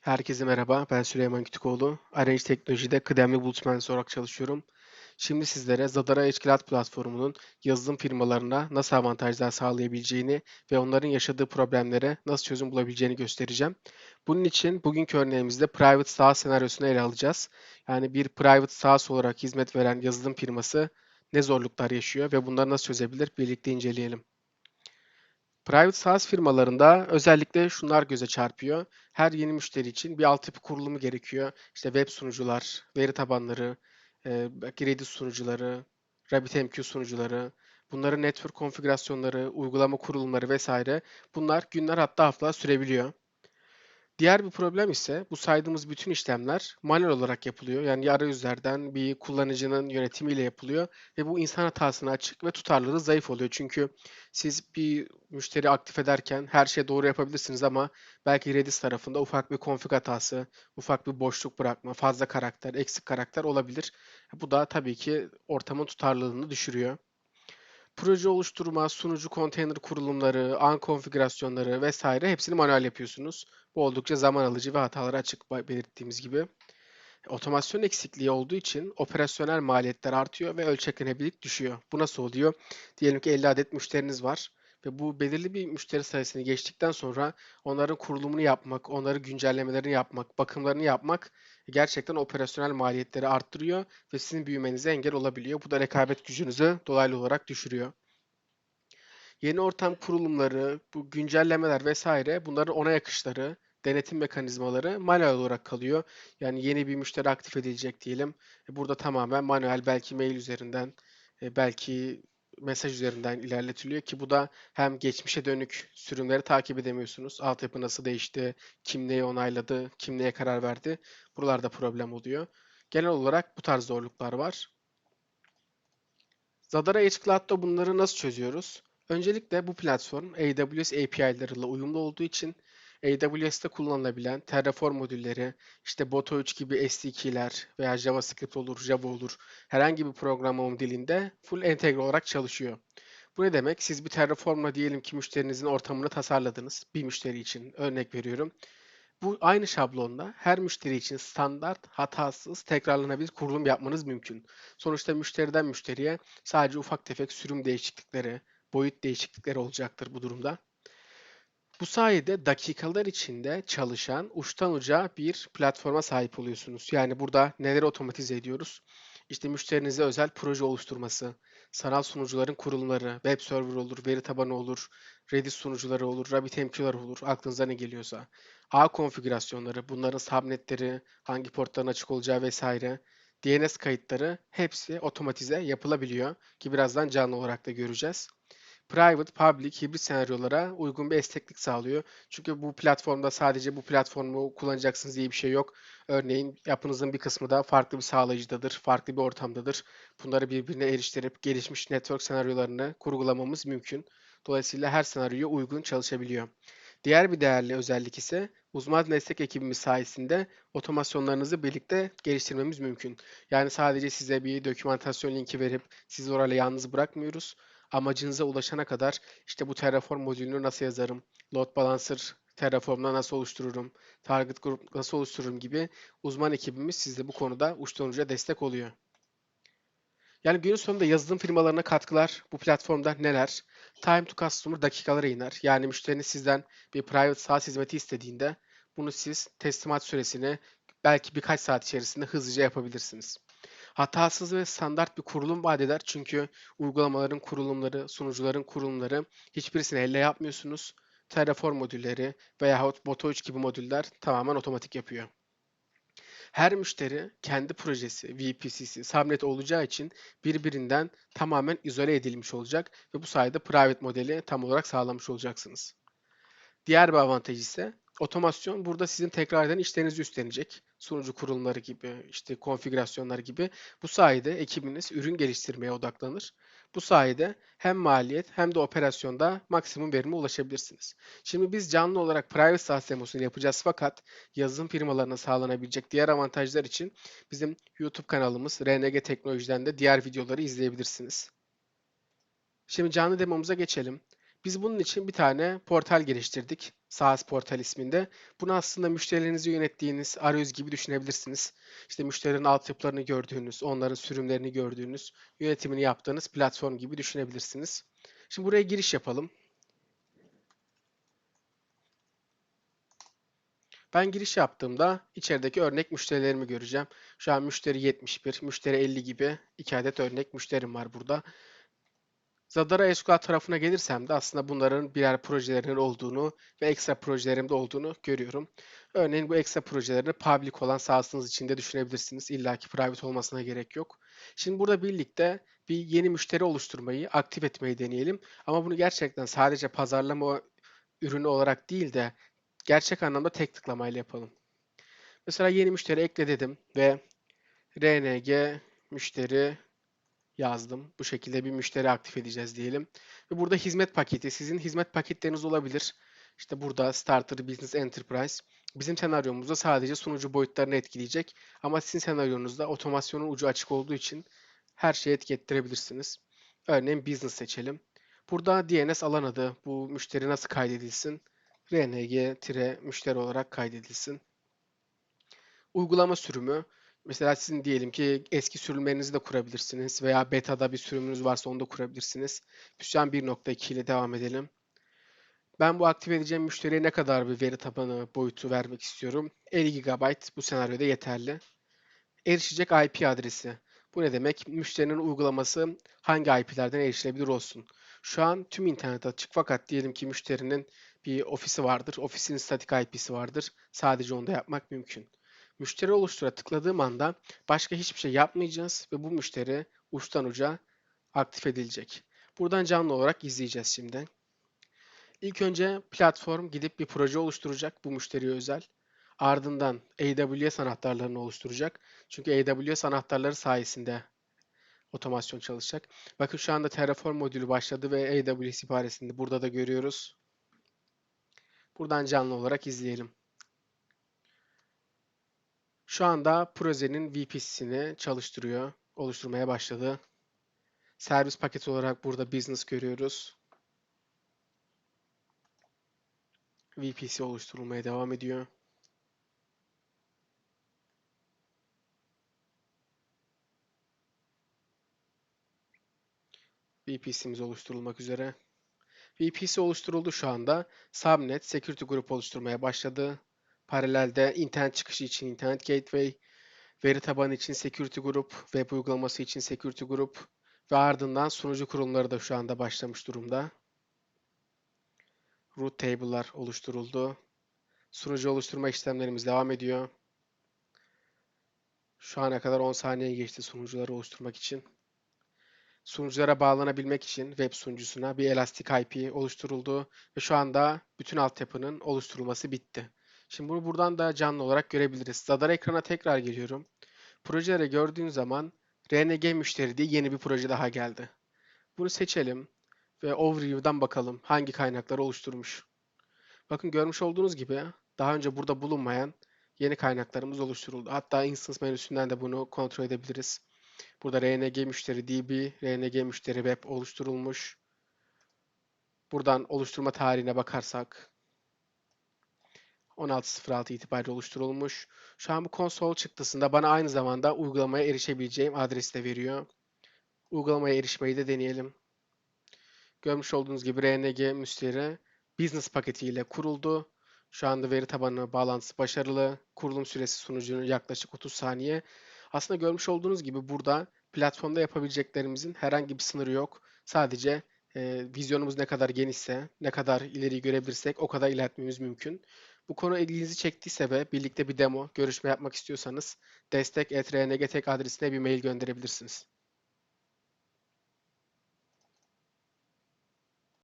Herkese merhaba, ben Süleyman Kütükoğlu. Arrange Teknoloji'de kıdemli bulut mühendisi olarak çalışıyorum. Şimdi sizlere Zadara Cloud platformunun yazılım firmalarına nasıl avantajlar sağlayabileceğini ve onların yaşadığı problemlere nasıl çözüm bulabileceğini göstereceğim. Bunun için bugünkü örneğimizde Private SaaS senaryosunu ele alacağız. Yani bir Private SaaS olarak hizmet veren yazılım firması ne zorluklar yaşıyor ve bunları nasıl çözebilir birlikte inceleyelim. Private SaaS firmalarında özellikle şunlar göze çarpıyor. Her yeni müşteri için bir altyapı kurulumu gerekiyor. İşte web sunucular, veri tabanları, e, Redis sunucuları, RabbitMQ sunucuları, bunların network konfigürasyonları, uygulama kurulumları vesaire bunlar günler hatta haftalar sürebiliyor. Diğer bir problem ise bu saydığımız bütün işlemler manuel olarak yapılıyor. Yani arayüzlerden bir kullanıcının yönetimiyle yapılıyor ve bu insan hatasına açık ve tutarlılığı zayıf oluyor. Çünkü siz bir müşteri aktif ederken her şeyi doğru yapabilirsiniz ama belki Redis tarafında ufak bir config hatası, ufak bir boşluk bırakma, fazla karakter, eksik karakter olabilir. Bu da tabii ki ortamın tutarlılığını düşürüyor proje oluşturma, sunucu konteyner kurulumları, an konfigürasyonları vesaire hepsini manuel yapıyorsunuz. Bu oldukça zaman alıcı ve hataları açık belirttiğimiz gibi. Otomasyon eksikliği olduğu için operasyonel maliyetler artıyor ve ölçeklenebilirlik düşüyor. Bu nasıl oluyor? Diyelim ki 50 adet müşteriniz var ve bu belirli bir müşteri sayısını geçtikten sonra onların kurulumunu yapmak, onların güncellemelerini yapmak, bakımlarını yapmak gerçekten operasyonel maliyetleri arttırıyor ve sizin büyümenize engel olabiliyor. Bu da rekabet gücünüzü dolaylı olarak düşürüyor. Yeni ortam kurulumları, bu güncellemeler vesaire bunların ona yakışları, denetim mekanizmaları manuel olarak kalıyor. Yani yeni bir müşteri aktif edilecek diyelim. E, burada tamamen manuel belki mail üzerinden, e, belki mesaj üzerinden ilerletiliyor ki bu da hem geçmişe dönük sürümleri takip edemiyorsunuz. Altyapı nasıl değişti, kim neyi onayladı, kim neye karar verdi. Buralarda problem oluyor. Genel olarak bu tarz zorluklar var. Zadara Edge bunları nasıl çözüyoruz? Öncelikle bu platform AWS API'larıyla uyumlu olduğu için AWS'te kullanılabilen Terraform modülleri, işte Boto3 gibi SDK'ler veya JavaScript olur, Java olur, herhangi bir programlama dilinde full entegre olarak çalışıyor. Bu ne demek? Siz bir Terraform'la diyelim ki müşterinizin ortamını tasarladınız. Bir müşteri için örnek veriyorum. Bu aynı şablonla her müşteri için standart, hatasız, tekrarlanabilir kurulum yapmanız mümkün. Sonuçta müşteriden müşteriye sadece ufak tefek sürüm değişiklikleri, boyut değişiklikleri olacaktır bu durumda. Bu sayede dakikalar içinde çalışan uçtan uca bir platforma sahip oluyorsunuz. Yani burada neleri otomatize ediyoruz? İşte müşterinize özel proje oluşturması, sanal sunucuların kurulumları, web server olur, veri tabanı olur, Redis sunucuları olur, RabbitMQ'lar olur, aklınıza ne geliyorsa. ağ konfigürasyonları, bunların subnetleri, hangi portların açık olacağı vesaire, DNS kayıtları hepsi otomatize yapılabiliyor ki birazdan canlı olarak da göreceğiz private, public, hibrit senaryolara uygun bir esneklik sağlıyor. Çünkü bu platformda sadece bu platformu kullanacaksınız diye bir şey yok. Örneğin yapınızın bir kısmı da farklı bir sağlayıcıdadır, farklı bir ortamdadır. Bunları birbirine eriştirip gelişmiş network senaryolarını kurgulamamız mümkün. Dolayısıyla her senaryoya uygun çalışabiliyor. Diğer bir değerli özellik ise uzman destek ekibimiz sayesinde otomasyonlarınızı birlikte geliştirmemiz mümkün. Yani sadece size bir dokümantasyon linki verip sizi orayla yalnız bırakmıyoruz amacınıza ulaşana kadar işte bu Terraform modülünü nasıl yazarım, load balancer Terraform'da nasıl oluştururum, target group nasıl oluştururum gibi uzman ekibimiz sizde bu konuda uçtan uca destek oluyor. Yani günün sonunda yazılım firmalarına katkılar bu platformda neler? Time to customer dakikalara iner. Yani müşteriniz sizden bir private SaaS hizmeti istediğinde bunu siz teslimat süresini belki birkaç saat içerisinde hızlıca yapabilirsiniz. Hatasız ve standart bir kurulum vaat eder. Çünkü uygulamaların kurulumları, sunucuların kurulumları hiçbirisini elle yapmıyorsunuz. Terraform modülleri veya Boto3 gibi modüller tamamen otomatik yapıyor. Her müşteri kendi projesi, VPC'si, subnet olacağı için birbirinden tamamen izole edilmiş olacak ve bu sayede private modeli tam olarak sağlamış olacaksınız. Diğer bir avantaj ise Otomasyon burada sizin tekrar eden işlerinizi üstlenecek. Sunucu kurulumları gibi, işte konfigürasyonlar gibi. Bu sayede ekibiniz ürün geliştirmeye odaklanır. Bu sayede hem maliyet hem de operasyonda maksimum verime ulaşabilirsiniz. Şimdi biz canlı olarak private SaaS demosunu yapacağız fakat yazılım firmalarına sağlanabilecek diğer avantajlar için bizim YouTube kanalımız RNG Teknoloji'den de diğer videoları izleyebilirsiniz. Şimdi canlı demomuza geçelim. Biz bunun için bir tane portal geliştirdik. SaaS Portal isminde. Bunu aslında müşterilerinizi yönettiğiniz arayüz gibi düşünebilirsiniz. İşte müşterilerin altyapılarını gördüğünüz, onların sürümlerini gördüğünüz, yönetimini yaptığınız platform gibi düşünebilirsiniz. Şimdi buraya giriş yapalım. Ben giriş yaptığımda içerideki örnek müşterilerimi göreceğim. Şu an müşteri 71, müşteri 50 gibi iki adet örnek müşterim var burada. Zadara SQL tarafına gelirsem de aslında bunların birer projelerinin olduğunu ve ekstra projelerim de olduğunu görüyorum. Örneğin bu ekstra projelerini public olan sahasınız içinde düşünebilirsiniz. İlla ki private olmasına gerek yok. Şimdi burada birlikte bir yeni müşteri oluşturmayı, aktif etmeyi deneyelim. Ama bunu gerçekten sadece pazarlama ürünü olarak değil de gerçek anlamda tek tıklamayla yapalım. Mesela yeni müşteri ekle dedim ve RNG müşteri yazdım. Bu şekilde bir müşteri aktif edeceğiz diyelim. Ve burada hizmet paketi, sizin hizmet paketleriniz olabilir. İşte burada Starter, Business, Enterprise. Bizim senaryomuzda sadece sunucu boyutlarını etkileyecek. Ama sizin senaryonuzda otomasyonun ucu açık olduğu için her şeyi etki Örneğin Business seçelim. Burada DNS alan adı, bu müşteri nasıl kaydedilsin? RNG-müşteri olarak kaydedilsin. Uygulama sürümü. Mesela sizin diyelim ki eski sürümlerinizi de kurabilirsiniz veya beta'da bir sürümünüz varsa onu da kurabilirsiniz. Şu an 1.2 ile devam edelim. Ben bu aktive edeceğim müşteriye ne kadar bir veri tabanı boyutu vermek istiyorum? 50 GB bu senaryoda yeterli. Erişecek IP adresi. Bu ne demek? Müşterinin uygulaması hangi IP'lerden erişilebilir olsun. Şu an tüm internet açık fakat diyelim ki müşterinin bir ofisi vardır. Ofisin statik IP'si vardır. Sadece onda yapmak mümkün. Müşteri oluştura tıkladığım anda başka hiçbir şey yapmayacağız ve bu müşteri uçtan uca aktif edilecek. Buradan canlı olarak izleyeceğiz şimdi. İlk önce platform gidip bir proje oluşturacak bu müşteriye özel. Ardından AWS anahtarlarını oluşturacak. Çünkü AWS anahtarları sayesinde otomasyon çalışacak. Bakın şu anda Terraform modülü başladı ve AWS ibaresinde burada da görüyoruz. Buradan canlı olarak izleyelim. Şu anda projenin VPC'sini çalıştırıyor, oluşturmaya başladı. Servis paketi olarak burada business görüyoruz. VPC oluşturulmaya devam ediyor. VPC'miz oluşturulmak üzere. VPC oluşturuldu şu anda. Subnet Security Group oluşturmaya başladı. Paralelde internet çıkışı için internet gateway, veri tabanı için security group, web uygulaması için security group ve ardından sunucu kurumları da şu anda başlamış durumda. Root table'lar oluşturuldu. Sunucu oluşturma işlemlerimiz devam ediyor. Şu ana kadar 10 saniye geçti sunucuları oluşturmak için. Sunuculara bağlanabilmek için web sunucusuna bir Elastic IP oluşturuldu ve şu anda bütün altyapının oluşturulması bitti. Şimdi bunu buradan da canlı olarak görebiliriz. Zadar ekrana tekrar geliyorum. Projeleri gördüğün zaman RNG müşteri diye yeni bir proje daha geldi. Bunu seçelim ve Overview'dan bakalım hangi kaynakları oluşturmuş. Bakın görmüş olduğunuz gibi daha önce burada bulunmayan yeni kaynaklarımız oluşturuldu. Hatta Instance menüsünden de bunu kontrol edebiliriz. Burada RNG müşteri DB, RNG müşteri web oluşturulmuş. Buradan oluşturma tarihine bakarsak 16.06 itibariyle oluşturulmuş. Şu an bu konsol çıktısında bana aynı zamanda uygulamaya erişebileceğim adresi de veriyor. Uygulamaya erişmeyi de deneyelim. Görmüş olduğunuz gibi RNG müşteri business paketiyle kuruldu. Şu anda veri tabanı bağlantısı başarılı. Kurulum süresi sunucunun yaklaşık 30 saniye. Aslında görmüş olduğunuz gibi burada platformda yapabileceklerimizin herhangi bir sınırı yok. Sadece e, vizyonumuz ne kadar genişse, ne kadar ileri görebilirsek o kadar ilerletmemiz mümkün. Bu konu ilginizi çektiyse ve birlikte bir demo, görüşme yapmak istiyorsanız destek.rngtek adresine bir mail gönderebilirsiniz.